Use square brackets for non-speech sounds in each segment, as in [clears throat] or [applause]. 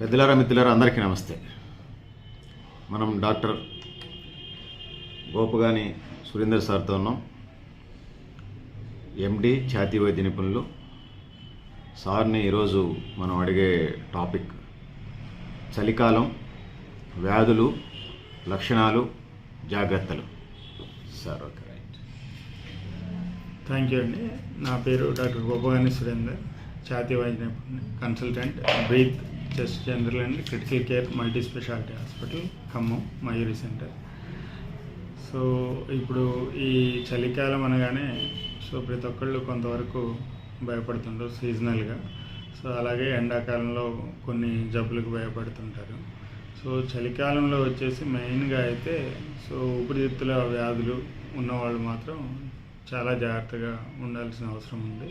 పెద్దలారా మిత్రులారా అందరికీ నమస్తే. మనం డాక్టర్ గోపగాని సురేందర్ సార్తో ఉన్నాం. ఎండి ఛాతీ వైద్య నిపుణులు. సార్ని ఈరోజు మనం అడిగే టాపిక్ చలికాలం వ్యాధులు లక్షణాలు జాగ్రత్తలు. Sir okay. Right thank you అండి. నా పేరు డాక్టర్ గోపగాని సురేందర్ ఛాతీ వైద్య నిపుణులు consultant breath chest general and critical care multi speciality hospital Khammam Mayuri centre. So ఇప్పుడు ఈ చలికాలం అనగానే సో ప్రతి ఒక్కళ్ళు కొంతవరకు భయపడుతుంటారు సీజనల్గా. సో అలాగే ఎండాకాలంలో కొన్ని జబ్బులకు భయపడుతుంటారు. సో చలికాలంలో వచ్చేసి మెయిన్గా అయితే సో ఊపిరితిత్తుల వ్యాధులు ఉన్నవాళ్ళు మాత్రం చాలా జాగ్రత్తగా ఉండాల్సిన అవసరం ఉంది.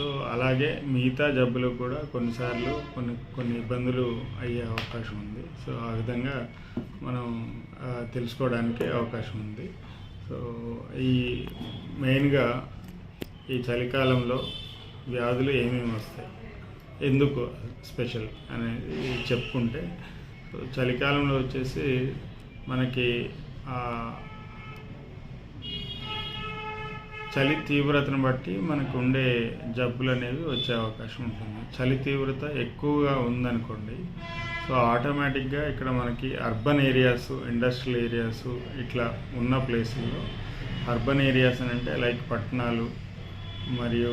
సో అలాగే మిగతా జబ్బులు కూడా కొన్నిసార్లు కొన్ని కొన్ని ఇబ్బందులు అయ్యే అవకాశం ఉంది. సో ఆ విధంగా మనం తెలుసుకోవడానికి అవకాశం ఉంది. సో ఈ మెయిన్గా ఈ చలికాలంలో వ్యాధులు ఏమేమి వస్తాయి? ఎందుకు స్పెషల్ అనేది చెప్పుకుంటే సో చలికాలంలో వచ్చేసి మనకి ఆ, చలి తీవ్రతను బట్టి మనకు ఉండే జబ్బులు అనేవి వచ్చే అవకాశం ఉంటుంది. చలి తీవ్రత ఎక్కువగా ఉందనుకోండి సో ఆటోమేటిక్గా ఇక్కడ మనకి అర్బన్ ఏరియాస్ ఇండస్ట్రియల్ ఏరియాస్ ఇట్లా ఉన్న ప్లేసుల్లో అర్బన్ ఏరియాస్ అని అంటే లైక్ పట్టణాలు మరియు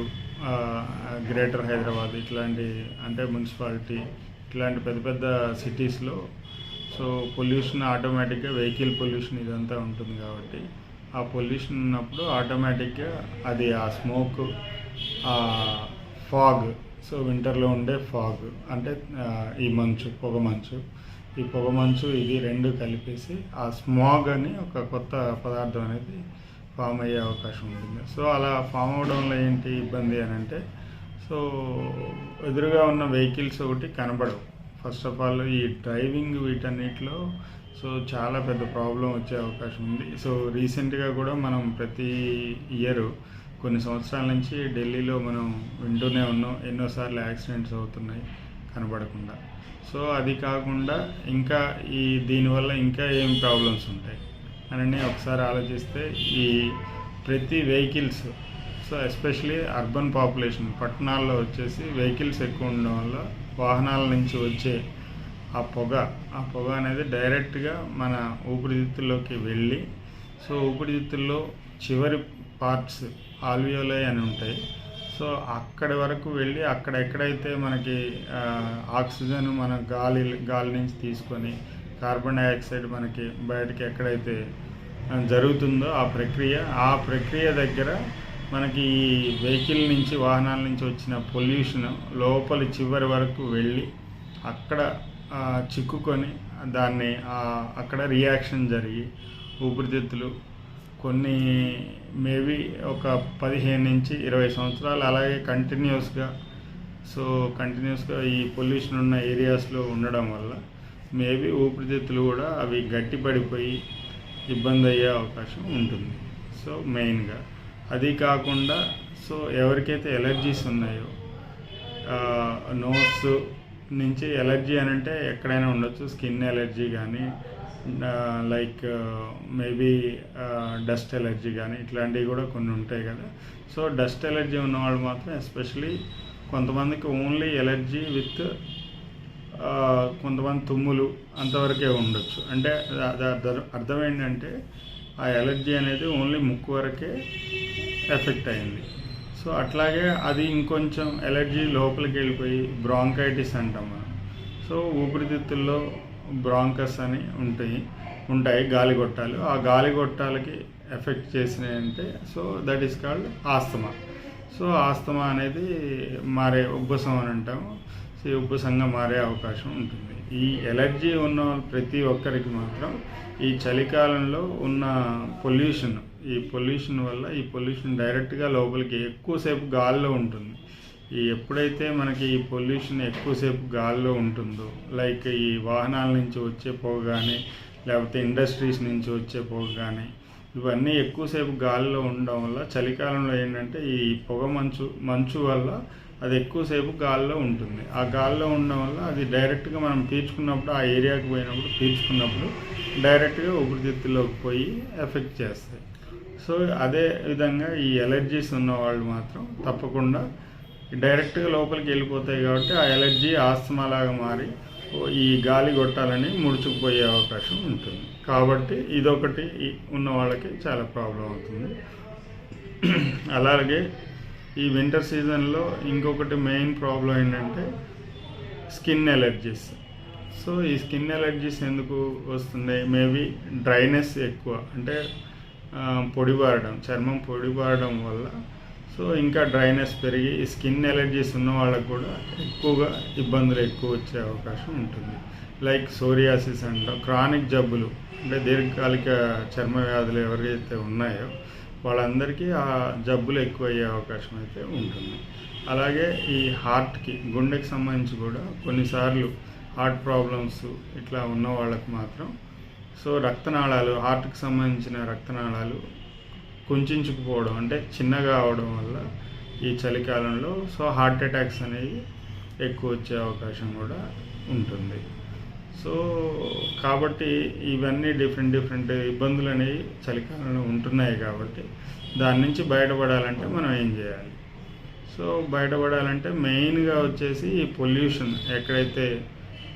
గ్రేటర్ హైదరాబాద్ ఇట్లాంటి అంటే మున్సిపాలిటీ ఇట్లాంటి పెద్ద పెద్ద సిటీస్లో సో పొల్యూషన్ ఆటోమేటిక్గా వెహికల్ పొల్యూషన్ ఇదంతా ఉంటుంది కాబట్టి ఆ పొల్యూషన్ ఉన్నప్పుడు ఆటోమేటిక్గా అది ఆ స్మోక్ ఆ ఫాగ్ సో వింటర్లో ఉండే ఫాగ్ అంటే ఈ మంచు పొగ మంచు. ఈ పొగ మంచు ఇది రెండు కలిపేసి ఆ స్మాగ్ అని ఒక కొత్త పదార్థం అనేది ఫామ్ అయ్యే అవకాశం ఉంటుంది. సో అలా ఫామ్ అవడంలో ఏంటి ఇబ్బంది అని అంటే సో ఎదురుగా ఉన్న వెహికల్స్ ఒకటి కనబడవు. ఫస్ట్ ఆఫ్ ఆల్ ఈ డ్రైవింగ్ వీటన్నిటిలో సో చాలా పెద్ద ప్రాబ్లం వచ్చే అవకాశం ఉంది. సో రీసెంట్గా కూడా మనం ప్రతి ఇయర్ కొన్ని సంవత్సరాల నుంచి ఢిల్లీలో మనం వింటూనే ఉన్నాం. ఎన్నోసార్లు యాక్సిడెంట్స్ అవుతున్నాయి కనబడకుండా. సో అది కాకుండా ఇంకా ఈ దీనివల్ల ఇంకా ఏం ప్రాబ్లమ్స్ ఉంటాయి అని ఒకసారి ఆలోచిస్తే ఈ ప్రతి vehicles so especially urban population పట్టణాల్లో వచ్చేసి వెహికల్స్ ఎక్కువ ఉండడం వల్ల వాహనాల నుంచి వచ్చే ఆ పొగ ఆ పొగ అనేది డైరెక్ట్గా మన ఊపిరితిత్తుల్లోకి వెళ్ళి సో ఊపిరితిత్తుల్లో చివరి పార్ట్స్ ఆల్వియోలై అని ఉంటాయి. సో అక్కడి వరకు వెళ్ళి అక్కడ ఎక్కడైతే మనకి ఆక్సిజన్ మన గాలి గాలి నుంచి తీసుకొని కార్బన్ డైఆక్సైడ్ మనకి బయటకి ఎక్కడైతే జరుగుతుందో ఆ ప్రక్రియ ఆ ప్రక్రియ దగ్గర మనకి ఈ వెహికల్ నుంచి వాహనాల నుంచి వచ్చిన పొల్యూషన్ లోపలి చివరి వరకు వెళ్ళి అక్కడ చిక్కుకొని దాన్ని అక్కడ రియాక్షన్ జరిగి ఊపిరితిత్తులు కొన్ని మేబీ ఒక పదిహేను నుంచి ఇరవై సంవత్సరాలు అలాగే కంటిన్యూస్గా సో కంటిన్యూస్గా ఈ పొల్యూషన్ ఉన్న ఏరియాస్లో ఉండడం వల్ల మేబీ ఊపిరితిత్తులు కూడా అవి గట్టిపడిపోయి ఇబ్బంది అయ్యే అవకాశం ఉంటుంది. సో మెయిన్గా అది కాకుండా సో ఎవరికైతే ఎలర్జీస్ ఉన్నాయో నోట్స్ నుంచి ఎలర్జీ అని అంటే ఎక్కడైనా ఉండొచ్చు. స్కిన్ ఎలర్జీ కానీ లైక్ మేబీ డస్ట్ ఎలర్జీ కానీ ఇట్లాంటివి కూడా కొన్ని ఉంటాయి కదా. సో డస్ట్ ఎలర్జీ ఉన్నవాళ్ళు మాత్రం ఎస్పెషలీ కొంతమందికి ఓన్లీ ఎలర్జీ విత్ కొంతమంది తుమ్ములు అంతవరకే ఉండొచ్చు. అంటే దా- అర్థం ఏంటంటే ఆ ఎలర్జీ అనేది ఓన్లీ ముక్కు వరకే ఎఫెక్ట్ అయింది. సో అట్లాగే అది ఇంకొంచెం ఎలర్జీ లోపలికి వెళ్ళిపోయి బ్రాంకైటిస్ అంటాం సో ఊపిరితిత్తుల్లో బ్రాంకస్ అని ఉంటాయి ఉంటాయి గాలిగొట్టాలు ఆ గాలిగొట్టాలకి ఎఫెక్ట్ చేసినాయి అంటే so that is called asthma. So asthma అనేది మారే ఉబ్బసం అని అంటాము సో ఈ ఉబ్బసంగా మారే అవకాశం ఉంటుంది. ఈ ఎలర్జీ ఉన్న ప్రతి ఒక్కరికి మాత్రం ఈ చలికాలంలో ఉన్న పొల్యూషన్ ఈ పొల్యూషన్ వల్ల ఈ పొల్యూషన్ డైరెక్ట్గా లోపలికి ఎక్కువసేపు గాల్లో ఉంటుంది. ఈ ఎప్పుడైతే మనకి ఈ పొల్యూషన్ ఎక్కువసేపు గాల్లో ఉంటుందో లైక్ ఈ వాహనాల నుంచి వచ్చే పొగ కానీ లేకపోతే ఇండస్ట్రీస్ నుంచి వచ్చే పొగ కానీ ఇవన్నీ ఎక్కువసేపు గాలిలో ఉండడం వల్ల చలికాలంలో ఏంటంటే ఈ పొగ మంచు మంచు వల్ల అది ఎక్కువసేపు గాల్లో ఉంటుంది. ఆ గాల్లో ఉండడం వల్ల అది డైరెక్ట్గా మనం పీల్చుకున్నప్పుడు ఆ ఏరియాకి పోయినప్పుడు పీల్చుకున్నప్పుడు డైరెక్ట్గా ఊపిరితిత్తులోకి పోయి ఎఫెక్ట్ చేస్తాయి. సో అదే విధంగా ఈ ఎలర్జీస్ ఉన్న వాళ్ళు మాత్రం తప్పకుండా డైరెక్ట్గా లోపలికి వెళ్ళిపోతాయి కాబట్టి ఆ ఎలర్జీ ఆస్తమా లాగా మారి ఈ గాలి కొట్టాలని ముడుచుకుపోయే అవకాశం ఉంటుంది. కాబట్టి ఇదొకటి ఉన్న వాళ్ళకి చాలా ప్రాబ్లం అవుతుంది. అలాగే ఈ వింటర్ సీజన్లో ఇంకొకటి మెయిన్ ప్రాబ్లం ఏంటంటే స్కిన్ ఎలర్జీస్. సో ఈ స్కిన్ ఎలర్జీస్ ఎందుకు వస్తున్నాయి? మేబీ డ్రైనెస్ ఎక్కువ. అంటే పొడిబారడం చర్మం పొడిబారడం వల్ల. సో ఇంకా డ్రైనెస్ పెరిగి ఈ స్కిన్ ఎలర్జీస్ ఉన్న వాళ్ళకు కూడా ఎక్కువగా ఇబ్బందులు ఎక్కువ వచ్చే అవకాశం ఉంటుంది. లైక్ సోరియాసిస్ అంటాం క్రానిక్ జబ్బులు అంటే దీర్ఘకాలిక చర్మ వ్యాధులు ఎవరైతే ఉన్నాయో వాళ్ళందరికీ ఆ జబ్బులు ఎక్కువ అయ్యే అవకాశం అయితే ఉంటుంది. అలాగే ఈ హార్ట్కి గుండెకి సంబంధించి కూడా కొన్నిసార్లు హార్ట్ ప్రాబ్లమ్స్ ఇట్లా ఉన్న వాళ్ళకి మాత్రం సో రక్తనాళాలు హార్ట్కి సంబంధించిన రక్తనాళాలు కుంచుకుపోవడం అంటే చిన్నగా అవడం వల్ల ఈ చలికాలంలో సో హార్ట్ అటాక్స్ అనేవి ఎక్కువ వచ్చే అవకాశం కూడా ఉంటుంది. సో కాబట్టి ఇవన్నీ డిఫరెంట్ డిఫరెంట్ ఇబ్బందులు అనేవి చలికాలంలో ఉంటున్నాయి కాబట్టి దాని నుంచి బయటపడాలంటే మనం ఏం చేయాలి? సో బయటపడాలంటే మెయిన్గా వచ్చేసి ఈ పొల్యూషన్ ఎక్కడైతే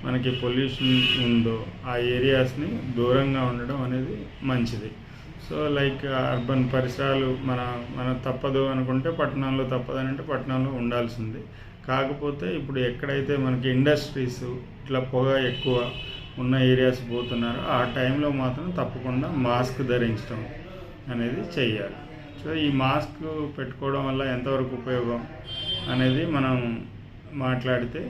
మనకి పొల్యూషన్ ఉందో ఆ ఏరియాస్ని దూరంగా ఉండడం అనేది మంచిది. సో లైక్ అర్బన్ పరిసరాలు మన మన తప్పదు అనుకుంటే పట్టణాల్లో తప్పదు అని అంటే పట్టణాల్లో ఉండాల్సింది. కాకపోతే ఇప్పుడు ఎక్కడైతే మనకి ఇండస్ట్రీస్ ఇట్లా పొగ ఎక్కువ ఉన్న ఏరియాస్ పోతున్నారో ఆ టైంలో మాత్రం తప్పకుండా మాస్క్ ధరించడం అనేది చెయ్యాలి. సో ఈ మాస్క్ పెట్టుకోవడం వల్ల ఎంతవరకు ఉపయోగం అనేది మనం మాట్లాడితే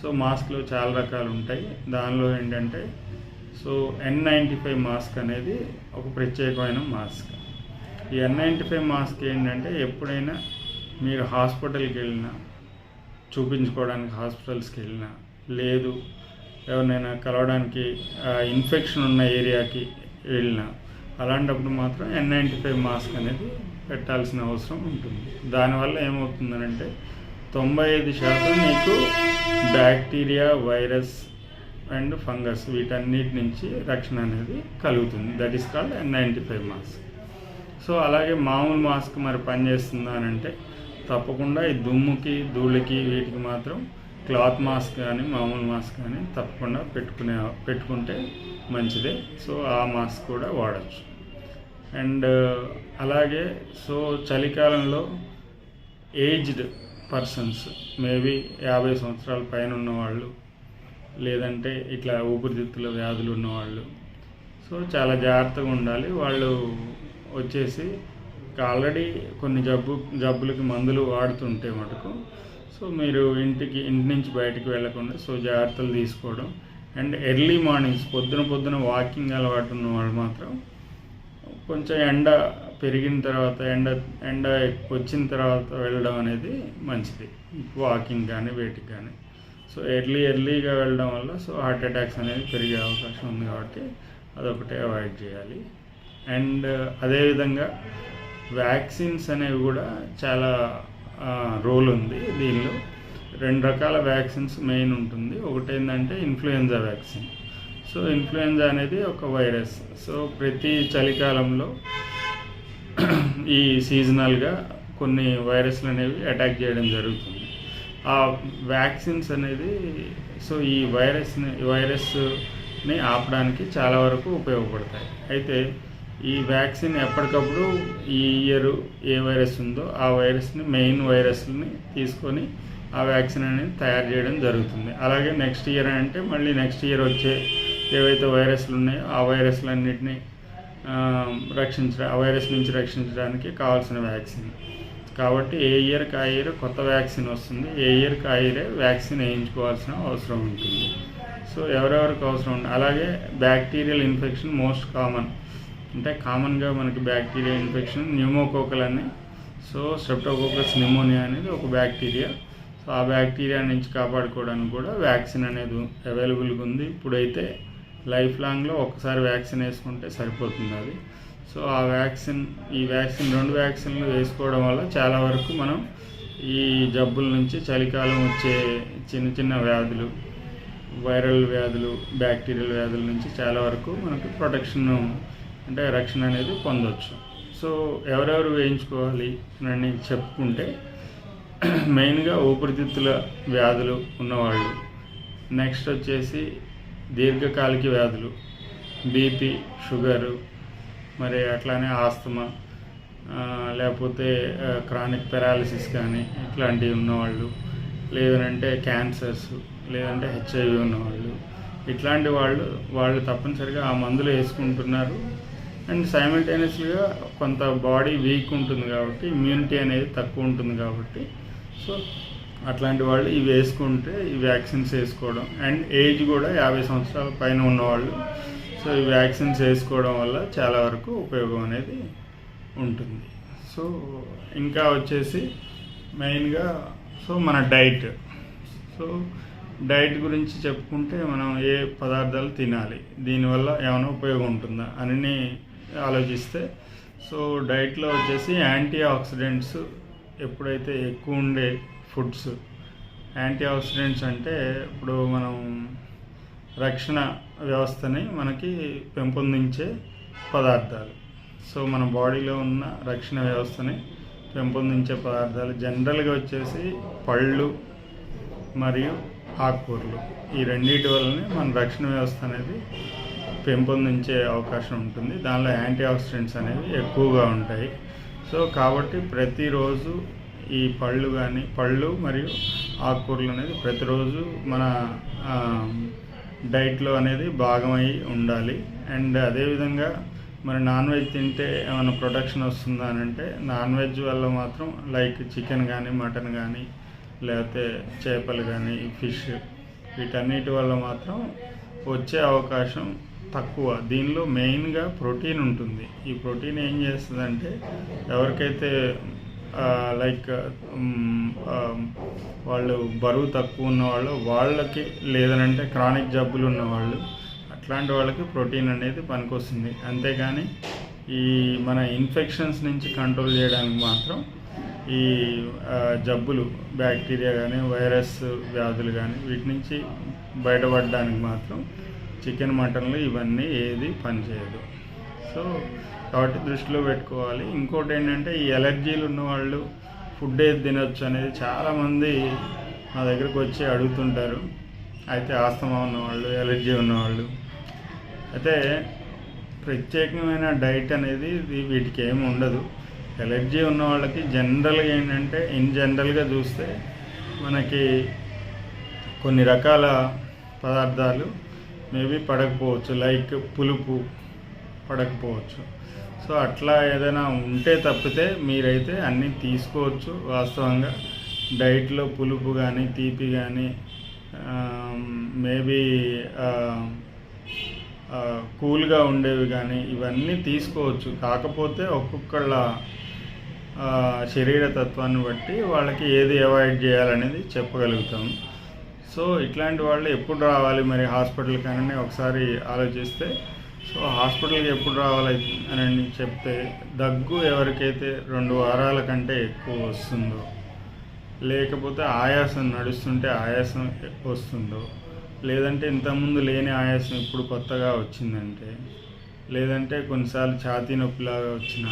సో మాస్క్లు చాలా రకాలు ఉంటాయి. దానిలో ఏంటంటే so N ninety five mask అనేది ఒక ప్రత్యేకమైన మాస్క్. ఈ ఎన్ నైంటీ ఫైవ్ మాస్క్ ఏంటంటే ఎప్పుడైనా మీరు హాస్పిటల్కి వెళ్ళినా చూపించుకోవడానికి హాస్పిటల్స్కి వెళ్ళినా లేదు ఎవరినైనా కలవడానికి ఇన్ఫెక్షన్ ఉన్న ఏరియాకి వెళ్ళినా అలాంటప్పుడు మాత్రం ఎన్ నైంటీ ఫైవ్ మాస్క్ అనేది పెట్టాల్సిన అవసరం ఉంటుంది. దానివల్ల ఏమవుతుందనంటే తొంభై ఐదు శాతం మీకు బ్యాక్టీరియా వైరస్ అండ్ ఫంగస్ వీటన్నిటి నుంచి రక్షణ అనేది కలుగుతుంది. That is called ninety five mask so అలాగే మామూలు మాస్క్ మరి పనిచేస్తుందా అని అంటే తప్పకుండా ఈ దుమ్ముకి ధూళికి వీటికి మాత్రం క్లాత్ మాస్క్ కానీ మామూలు మాస్క్ కానీ తప్పకుండా పెట్టుకునే పెట్టుకుంటే మంచిదే. సో ఆ మాస్క్ కూడా వాడచ్చు. అండ్ అలాగే సో చలికాలంలో ఏజ్డ్ పర్సన్స్ మేబీ యాభై సంవత్సరాల పైన ఉన్నవాళ్ళు లేదంటే ఇట్లా ఊపిరితిత్తుల వ్యాధులు ఉన్నవాళ్ళు. సో చాలా జాగ్రత్తగా ఉండాలి. వాళ్ళు వచ్చేసి ఆల్రెడీ కొన్ని జబ్బు జబ్బులకి మందులు వాడుతుంటే మటుకు సో మీరు ఇంటికి ఇంటి నుంచి బయటికి వెళ్ళకుండా సో జాగ్రత్తలు తీసుకోవడం. అండ్ ఎర్లీ మార్నింగ్స్ పొద్దున పొద్దున వాకింగ్ అలవాటు ఉన్న వాళ్ళు మాత్రం కొంచెం ఎండ పెరిగిన తర్వాత ఎండ ఎండ వచ్చిన తర్వాత వెళ్ళడం అనేది మంచిది. వాకింగ్ కానీ వేటికి కానీ సో ఎర్లీ ఎర్లీగా వెళ్ళడం వల్ల సో హార్ట్ అటాక్స్ అనేది పెరిగే అవకాశం ఉంది కాబట్టి అదొకటే అవాయిడ్ చేయాలి. అండ్ అదేవిధంగా వ్యాక్సిన్స్ అనేవి కూడా చాలా రోల్ ఉంది దీనిలో. రెండు రకాల వ్యాక్సిన్స్ మెయిన్ ఉంటుంది. ఒకటి ఏంటంటే ఇన్ఫ్లుయెంజా వ్యాక్సిన్. సో ఇన్ఫ్లుయెంజా అనేది ఒక వైరస్. సో ప్రతి చలికాలంలో ఈ సీజనల్గా కొన్ని వైరస్లు అనేవి అటాక్ చేయడం జరుగుతుంది. ఆ వ్యాక్సిన్స్ అనేది సో ఈ వైరస్ని వైరస్ని ఆపడానికి చాలా వరకు ఉపయోగపడతాయి. అయితే ఈ వ్యాక్సిన్ ఎప్పటికప్పుడు ఈ ఇయర్ ఏ వైరస్ ఉందో ఆ వైరస్ని మెయిన్ వైరస్ని తీసుకొని ఆ వ్యాక్సిన్ అనేది తయారు చేయడం జరుగుతుంది. అలాగే నెక్స్ట్ ఇయర్ అంటే మళ్ళీ నెక్స్ట్ ఇయర్ వచ్చే ఏవైతే వైరస్లు ఉన్నాయో ఆ వైరస్లన్నింటినీ రక్షించడం ఆ వైరస్ నుంచి రక్షించడానికి కావాల్సిన వ్యాక్సిన్ కాబట్టి ఏ ఇయర్కి ఆ ఇయర్ కొత్త వ్యాక్సిన్ వస్తుంది. ఏ ఇయర్కి ఆ ఇయరే వ్యాక్సిన్ వేయించుకోవాల్సిన అవసరం ఉంటుంది. సో ఎవరెవరికి అవసరం ఉంది అలాగే బ్యాక్టీరియల్ ఇన్ఫెక్షన్ మోస్ట్ కామన్ అంటే కామన్గా మనకి బ్యాక్టీరియా ఇన్ఫెక్షన్ న్యూమోకోకల్ అని సో స్ట్రెప్టోకోకస్ న్యూమోనియా అనేది ఒక బ్యాక్టీరియా సో ఆ బ్యాక్టీరియా నుంచి కాపాడుకోవడానికి కూడా వ్యాక్సిన్ అనేది అవైలబుల్గా ఉంది. ఇప్పుడైతే లైఫ్ లాంగ్లో ఒకసారి వ్యాక్సిన్ వేసుకుంటే సరిపోతుంది అది. సో ఆ వ్యాక్సిన్ ఈ వ్యాక్సిన్ రెండు వ్యాక్సిన్లు వేసుకోవడం వల్ల చాలా వరకు మనం ఈ జబ్బుల నుంచి చలికాలం వచ్చే చిన్న చిన్న వ్యాధులు వైరల్ వ్యాధులు బ్యాక్టీరియల్ వ్యాధుల నుంచి చాలా వరకు మనకు ప్రొటెక్షన్ అంటే రక్షణ అనేది పొందవచ్చు సో ఎవరెవరు వేయించుకోవాలి అని చెప్పుకుంటే మెయిన్గా ఊపిరితిత్తుల వ్యాధులు ఉన్నవాళ్ళు. నెక్స్ట్ వచ్చేసి దీర్ఘకాలిక వ్యాధులు బీపీ షుగరు మరి అట్లానే ఆస్తమా లేకపోతే క్రానిక్ పెరాలిసిస్ కానీ ఇట్లాంటివి ఉన్నవాళ్ళు లేదంటే క్యాన్సర్స్ లేదంటే హెచ్ఐవి ఉన్నవాళ్ళు ఇట్లాంటి వాళ్ళు వాళ్ళు తప్పనిసరిగా ఆ మందులు వేసుకుంటున్నారు. అండ్ సైమిల్టేనియస్గా కొంత బాడీ వీక్ ఉంటుంది కాబట్టి ఇమ్యూనిటీ అనేది తక్కువ ఉంటుంది కాబట్టి సో అట్లాంటి వాళ్ళు ఇవి వేసుకుంటే ఈ వ్యాక్సిన్స్ వేసుకోవడం. అండ్ ఏజ్ కూడా యాభై సంవత్సరాల పైన ఉన్నవాళ్ళు. సో ఈ వ్యాక్సిన్స్ వేసుకోవడం వల్ల చాలా వరకు ఉపయోగం అనేది ఉంటుంది. సో ఇంకా వచ్చేసి మెయిన్గా సో మన డైట్. సో డైట్ గురించి చెప్పుకుంటే మనం ఏ పదార్థాలు తినాలి? దీనివల్ల ఏమైనా ఉపయోగం ఉంటుందా? అని ఆలోచిస్తే సో డైట్లో వచ్చేసి యాంటీ ఆక్సిడెంట్స్ ఎప్పుడైతే ఎక్కువ ఉండే ఫుడ్స్. యాంటీ ఆక్సిడెంట్స్ అంటే ఇప్పుడు మనం రక్షణ వ్యవస్థని మనకి పెంపొందించే పదార్థాలు. సో మన బాడీలో ఉన్న రక్షణ వ్యవస్థని పెంపొందించే పదార్థాలు జనరల్గా వచ్చేసి పళ్ళు మరియు ఆకుకూరలు. ఈ రెండింటి వల్లనే మన రక్షణ వ్యవస్థ అనేది పెంపొందించే అవకాశం ఉంటుంది. దానిలో యాంటీ ఆక్సిడెంట్స్ అనేవి ఎక్కువగా ఉంటాయి. సో కాబట్టి ప్రతిరోజు ఈ పళ్ళు కానీ పళ్ళు మరియు ఆకుకూరలు అనేది ప్రతిరోజు మన డైట్లో అనేది భాగమై ఉండాలి. అండ్ అదేవిధంగా మరి నాన్ వెజ్ తింటే ఏమైనా ప్రొటెక్షన్ వస్తుందా అని అంటే నాన్ వెజ్ వల్ల మాత్రం లైక్ చికెన్ కానీ మటన్ కానీ లేకపోతే చేపలు కానీ ఫిష్ వీటన్నిటి వల్ల మాత్రం వచ్చే అవకాశం తక్కువ. దీనిలో మెయిన్గా ప్రోటీన్ ఉంటుంది. ఈ ప్రోటీన్ ఏం చేస్తుందంటే ఎవరికైతే లైక్ వాళ్ళు బరువు తక్కువ ఉన్న వాళ్ళు వాళ్ళకి లేదనంటే క్రానిక్ జబ్బులు ఉన్నవాళ్ళు అట్లాంటి వాళ్ళకి ప్రోటీన్ అనేది పనికొస్తుంది. అంతేగాని ఈ మన ఇన్ఫెక్షన్స్ నుంచి కంట్రోల్ చేయడానికి మాత్రం ఈ జబ్బులు బ్యాక్టీరియా కానీ వైరస్ వ్యాధులు కానీ వీటి నుంచి బయటపడడానికి మాత్రం చికెన్ మటన్లు ఇవన్నీ ఏది పనిచేయదు. సో కాబట్టి దృష్టిలో పెట్టుకోవాలి. ఇంకోటి ఏంటంటే ఈ ఎలర్జీలు ఉన్న వాళ్ళు ఫుడ్ ఏది తినొచ్చు అనేది చాలామంది మా దగ్గరకు వచ్చి అడుగుతుంటారు. అయితే ఆస్తమా ఉన్నవాళ్ళు ఎలర్జీ ఉన్నవాళ్ళు. అయితే ప్రత్యేకమైన డైట్ అనేది వీటికి ఏమి ఉండదు. ఎలర్జీ ఉన్న వాళ్ళకి జనరల్గా ఏంటంటే ఇన్ జనరల్గా చూస్తే మనకి కొన్ని రకాల పదార్థాలు మేబీ పడకపోవచ్చు. లైక్ పులుపు పడకపోవచ్చు. సో అట్లా ఏదైనా ఉంటే తప్పితే మీరైతే అన్నీ తీసుకోవచ్చు వాస్తవంగా. డైట్లో పులుపు కానీ తీపి కానీ మేబీ కూల్గా ఉండేవి కానీ ఇవన్నీ తీసుకోవచ్చు. కాకపోతే ఒక్కొక్కళ్ళ శరీర తత్వాన్ని బట్టి వాళ్ళకి ఏది అవాయిడ్ చేయాలనేది చెప్పగలుగుతాం. సో ఇట్లాంటి వాళ్ళు ఎప్పుడు రావాలి మరి హాస్పిటల్ కానీ ఒకసారి ఆలోచిస్తే సో హాస్పిటల్కి ఎప్పుడు రావాలి అని చెప్తే దగ్గు ఎవరికైతే రెండు వారాల కంటే ఎక్కువ వస్తుందో లేకపోతే ఆయాసం నడుస్తుంటే ఆయాసం వస్తుందో లేదంటే ఇంతకుముందు లేని ఆయాసం ఇప్పుడు కొత్తగా వచ్చిందంటే లేదంటే కొన్నిసార్లు ఛాతీ నొప్పిలాగా వచ్చిన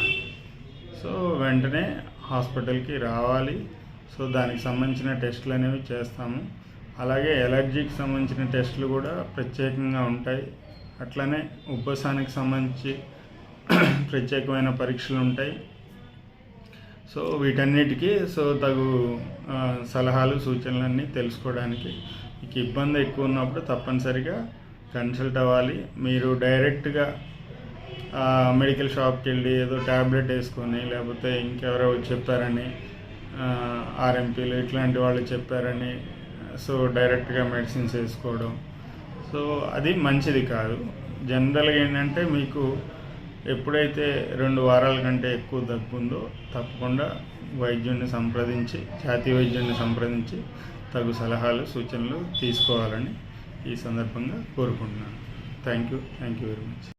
సో వెంటనే హాస్పిటల్కి రావాలి. సో దానికి సంబంధించిన టెస్టులు అనేవి చేస్తాము. అలాగే ఎలర్జీకి సంబంధించిన టెస్టులు కూడా ప్రత్యేకంగా ఉంటాయి. అట్లనే ఉబ్బసానికి సంబంధించి [clears throat] ప్రత్యేకమైన పరీక్షలు ఉంటాయి. సో వీటన్నిటికీ సో తగు సలహాలు సూచనలన్నీ తెలుసుకోవడానికి మీకు ఇబ్బంది ఎక్కువ ఉన్నప్పుడు తప్పనిసరిగా కన్సల్ట్ అవ్వాలి. మీరు డైరెక్ట్గా మెడికల్ షాప్కి వెళ్ళి ఏదో ట్యాబ్లెట్ వేసుకొని లేకపోతే ఇంకెవరో చెప్పారని ఆర్ఎంపీలు ఇట్లాంటి వాళ్ళు చెప్పారని సో డైరెక్ట్గా మెడిసిన్స్ వేసుకోవడం సో అది మంచిది కాదు. జనరల్గా ఏంటంటే మీకు ఎప్పుడైతే రెండు వారాల కంటే ఎక్కువ దగ్గు ఉందో తప్పకుండా వైద్యుడిని సంప్రదించి జాతీయ వైద్యుడిని సంప్రదించి తగు సలహాలు సూచనలు తీసుకోవాలని ఈ సందర్భంగా కోరుకుంటున్నాను. Thank you thank you very much.